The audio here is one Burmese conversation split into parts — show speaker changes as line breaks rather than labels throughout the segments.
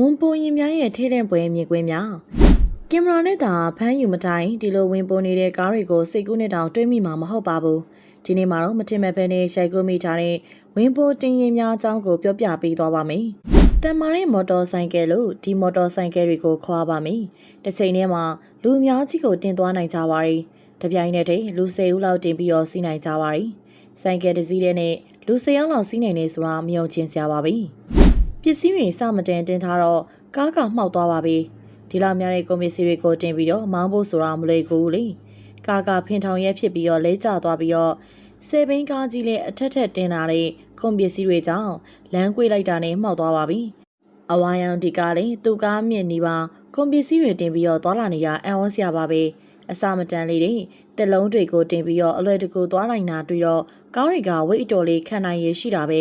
ဝန်ပိုရင်များရဲ့ထိတဲ့ပွဲမြင်ကွင်းများကင်မရာနဲ့သာဖမ်းယူမတိုင်ဒီလိုဝင်ပိုနေတဲ့ကားတွေကိုစိတ်ကူးနဲ့တောင်တွေးမိမှာမဟုတ်ပါဘူးဒီနေ့မှာတော့မထင်မဲ့ပဲနဲ့ရှိုက်ကူးမိထားတဲ့ဝင်ပိုတင်ရင်များအကြောင်းကိုပြောပြပေးသွားပါမယ်တန်မာတဲ့မော်တော်ဆိုင်ကယ်လို့ဒီမော်တော်ဆိုင်ကယ်တွေကိုခေါ်ပါမယ်တစ်ချိန်တည်းမှာလူအများကြီးကိုတင်သွားနိုင်ကြပါရီတပြိုင်နက်တည်းလူ၁၀ဦးလောက်တင်ပြီးတော့စီးနိုင်ကြပါရီဆိုင်ကယ်တစ်စီးတည်းနဲ့လူ၁၀ယောက်လောက်စီးနိုင်နေဆိုတာမယုံချင်စရာပါပဲ ပစ္စည်းတွေစမတန်တင်ထားတော့ကားကမှောက်သွားပါပြီဒီလောက်များတဲ့ကုန်ပစ္စည်းတွေကိုတင်ပြီးတော့မောင်းဖို့ဆိုတာမလွယ်ကူဘူးလေကားကဖင်ထောင်ရဲဖြစ်ပြီးတော့လဲကျသွားပြီးတော့ဆယ်ဘင်းကားကြီးလည်းအထက်ထက်တင်လာတဲ့ကုန်ပစ္စည်းတွေကြောင့်လမ်းကွေးလိုက်တာနဲ့မှောက်သွားပါပြီအဝါရောင်ဒီကားလည်းသူ့ကားမြင့်နေပါကုန်ပစ္စည်းတွေတင်ပြီးတော့သွားလာနေရအံ့ဩစရာပါပဲအစမတန်လေးတွေတက်လုံးတွေကိုတင်ပြီးတော့အလွယ်တကူသွားနိုင်တာတွေ့တော့ကားတွေကဝိတ်အတော်လေးခံနိုင်ရရှိတာပဲ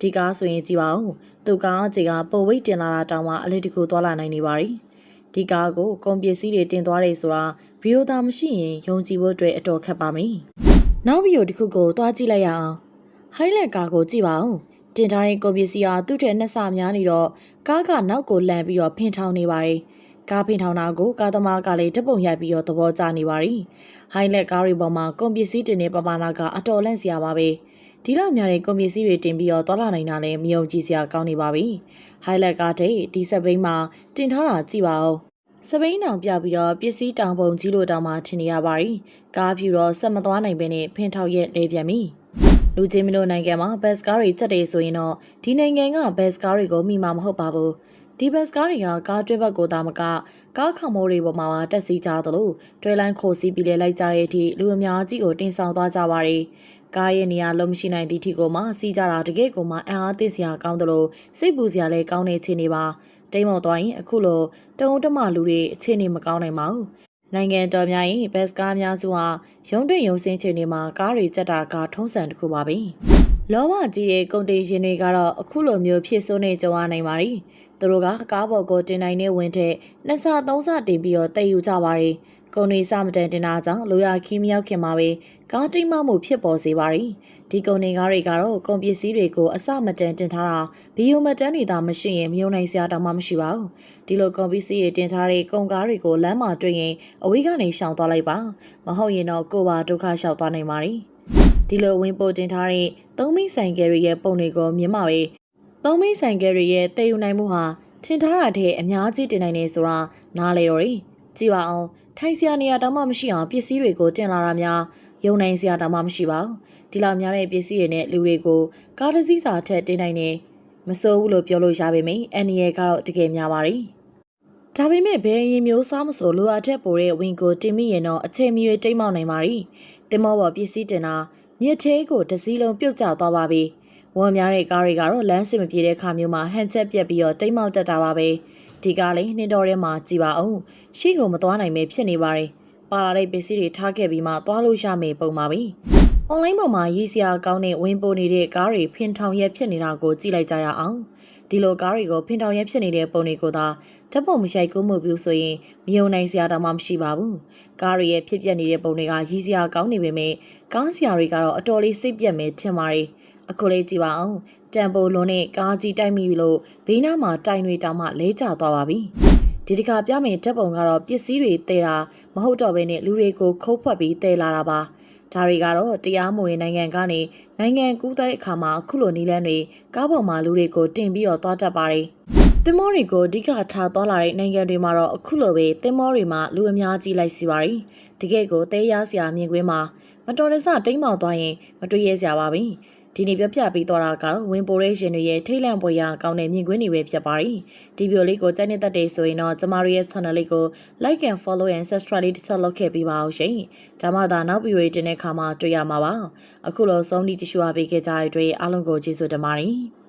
ဒီကားဆိုရင်ကြည့်ပါဦး သူကားအကြီးကပိုဝိတ်တင်လာတာတောင်မှအလွယ်တကူသွားလာနိုင်နေပါ ರಿ ဒီကားကိုကုန်ပစ္စည်းတွေတင်သွားတယ်ဆိုတာဗီဒီယိုသားမရှိရင်ယုံကြည်ဖို့အတွက်အတော်ခက်ပါမယ်နောက်ဗီဒီယိုတစ်ခုကိုသွားကြည့်လိုက်ရအောင်ဟိုင်းလက်ကားကိုကြည့်ပါဦးတင်ထားတဲ့ကုန်ပစ္စည်းဟာသူ့ထက်နှစ်ဆများနေတော့ကားကနောက်ကိုလန်ပြီးတော့ဖင်ထောင်နေပါတယ်ကားဖင်ထောင်တာကိုကားသမားကလည်းတပ်ပုံရိုက်ပြီးတော့သဘောကျနေပါရီဟိုင်းလက်ကားတွေပေါ်မှာကုန်ပစ္စည်းတင်တဲ့ပမာဏကအတော်လန့်စရာပါပဲ ဒီလောက်များတဲ့ကုန်ပစ္စည်းတွေတင်ပြီးတော့သွားလာနိုင်တာလည်းမယုံကြည်စရာကောင်းနေပါပြီဟိုင်းလက်ကားတဲ့ဒီဆက်ဘိန်းမှာတင်ထားတာကြည့်ပါဦးစပိန်တောင်ပြပြီးတော့ပစ္စည်းတောင်ပုံကြီးလိုတောင်မှထင်နေရပါရီကားဖြူတော့ဆက်မသွားနိုင်ပဲနဲ့ဖင်ထောက်ရက်လဲပြန်ပြီလူချင်းမလို့နိုင်ငံမှာဘတ်စကားတွေချက်တယ်ဆိုရင်တော့ဒီနိုင်ငံကဘတ်စကားတွေကိုမိမှာမဟုတ်ပါဘူးဒီဘတ်စကားတွေကကားတွဲဘက်ကိုတာမကကားခမိုးတွေပေါ်မှာပါတက်စီကြသလိုတွဲလိုင်းခိုစီပြီးလဲလိုက်ကြတဲ့အထိလူအများကြီးကိုတင်ဆောင်သွားကြပါရီ ကားရဲ့နေရာလုံးမရှိနိုင်သည့်အထိကိုမှစီးကြတာတကယ့်ကိုမှအံ့အားသင့်စရာကောင်းတယ်လို့စိတ်ပူစရာလည်းကောင်းတဲ့ခြေနေပါတိမ်မော်သွားရင်အခုလိုတုံတမလူတွေအခြေအနေမကောင်းနိုင်ပါဘူးနိုင်ငံတော်များရင်ဘတ်စကားအများစုဟာရုံးတွင်ရုံစင်းချိန်တွေမှာကားတွေကြက်တာကထုံးစံတစ်ခုပါပဲလောဘကြီးတဲ့ကုန်တင်ရှင်တွေကတော့အခုလိုမျိုးဖြစ်ဆိုးနေကြုံရနိုင်ပါ ರಿ သူတို့ကကားပေါ်ကိုတင်နိုင်တဲ့ဝင်တဲ့နှစ်ဆသုံးဆတင်ပြီးတော့တည်ယူကြပါ ರಿ ကုန်တွေစမတန်တင်တာကြောင့်လိုရာခီးမရောက်ခင်မှာပဲကားတိမ်မမှုဖြစ်ပေါ်စေပါရီဒီကုန်တွေကားတွေကတော့ကုန်ပစ္စည်းတွေကိုအစမတန်တင်ထားတာဘီယိုမတန်တွေသာမရှိရင်မယုံနိုင်စရာတောင်မှမရှိပါဘူးဒီလိုကုန်ပစ္စည်းတွေတင်ထားတဲ့ကုန်ကားတွေကိုလမ်းမှာတွေ့ရင်အဝေးကနေရှောင်သွားလိုက်ပါမဟုတ်ရင်တော့ကိုယ်ပါဒုက္ခရှောက်သွားနိုင်ပါရီဒီလိုဝင်ပို့တင်ထားတဲ့သုံးမိဆိုင်ကယ်တွေရဲ့ပုံတွေကိုမြင်မှာပဲသုံးမိဆိုင်ကယ်တွေရဲ့တည်ယူနိုင်မှုဟာထင်ထားတာထက်အများကြီးတင်နိုင်နေဆိုတာနားလေတော့တယ် ကြည့်ပါအောင်ထိုင်စရာနေရာတောင်မှမရှိအောင်ပစ္စည်းတွေကိုတင်လာတာများယုံနိုင်စရာတောင်မှမရှိပါဘူးဒီလောက်များတဲ့ပစ္စည်းတွေနဲ့လူတွေကိုကားတစ်စီးစာထက်တင်နိုင်နေမစိုးဘူးလို့ပြောလို့ရပါမယ်အန်နီရဲ့ကတော့တကယ်များပါ ರಿ ဒါပေမဲ့ဘယ်ရင်မျိုးစားမဆိုလိုအပ်တဲ့ပိုတဲ့ဝင်ကိုတင်မိရင်တော့အချိန်မီတိတ်မောက်နိုင်ပါ ರಿ တင်မောပေါ်ပစ္စည်းတင်တာမြစ်သေးကိုတစ်စီးလုံးပြုတ်ကျသွားပါပြီဝမ်းများတဲ့ကားတွေကတော့လမ်းစင်မပြေတဲ့ခါမျိုးမှာဟန်ချက်ပြက်ပြီးတော့တိတ်မောက်တက်တာပါပဲ ဒီကားလေးနှင်းတော်ထဲမှာကြည်ပါအောင်ရှေ့ကိုမသွားနိုင်ပဲဖြစ်နေပါ रे ပါလာတဲ့ပစ္စည်းတွေထားခဲ့ပြီးမှသွားလို့ရမယ်ပုံပါပြီ။ online ပေါ်မှာရည်စရာကောင်းတဲ့ဝင်ပို့နေတဲ့ကားတွေဖင်ထောင်ရက်ဖြစ်နေတာကိုကြည့်လိုက်ကြရအောင်။ဒီလိုကားတွေကိုဖင်ထောင်ရက်ဖြစ်နေတဲ့ပုံတွေကိုသာဓာတ်ပုံမရိုက်ကူးမှုပြုဆိုရင်မယုံနိုင်စရာတောင်မှမရှိပါဘူး။ကားတွေရဲ့ဖြစ်ပျက်နေတဲ့ပုံတွေကရည်စရာကောင်းနေပေမဲ့ကားစရာတွေကတော့အတော်လေးစိတ်ပြက်မယ်ထင်ပါ रे ။အခုလေးကြည့်ပါအောင်။ တန်ပိုလွန်နဲ့ကားကြီးတိုက်မိပြီလို့ဘေးနားမှာတိုင်တွေတောင်မှလဲကျသွားပါပြီ။ဒီတခါပြမယ်ဓာတ်ပုံကတော့ပစ္စည်းတွေတဲတာမဟုတ်တော့ဘဲနဲ့လူတွေကိုခုတ်ဖွက်ပြီးတဲလာတာပါဒါတွေကတော့တရားမဝင်နိုင်ငံကနေနိုင်ငံကူးတဲ့အခါမှာခုလိုနီးလန်းတွေကားပေါ်မှာလူတွေကိုတင်ပြီးတော့သွားတတ်ပါတယ်သင်္ဘောတွေကိုအဓိကထားသွားလာတဲ့နိုင်ငံတွေမှာတော့အခုလိုပဲသင်္ဘောတွေမှာလူအများကြီးလိုက်စီပါတယ်တကယ့်ကိုတဲရစရာမြင်ကွင်းမှာမတော်တဆတိမ်မောက်သွားရင်မတွေ့ရစရာပါဘူး ဒီနေ့ပြပြပေးတော့တာကတော့ဝင်ပိုရေးရှင်တွေရဲ့ထိတ်လန့်ပွဲရကောင်းတဲ့မြင်ကွင်းတွေပဲဖြစ်ပါရီဒီဗီဒီယိုလေးကိုကြိုက်နေတတ်တယ်ဆိုရင်တော့ကျမတို့ရဲ့ channel လေးကို like and follow and subscribe လေးတစ်ချက်လုပ်ခဲ့ပေးပါအောင်ရှင်ဒါမှသာနောက်ဗီဒီယိုတင်တဲ့အခါမှာတွေ့ရမှာပါအခုလိုဆုံးဖြတ်ကြည့်ရှုအားပေးခဲ့ကြတဲ့အတွက်အားလုံးကိုကျေးဇူးတင်ပါတယ်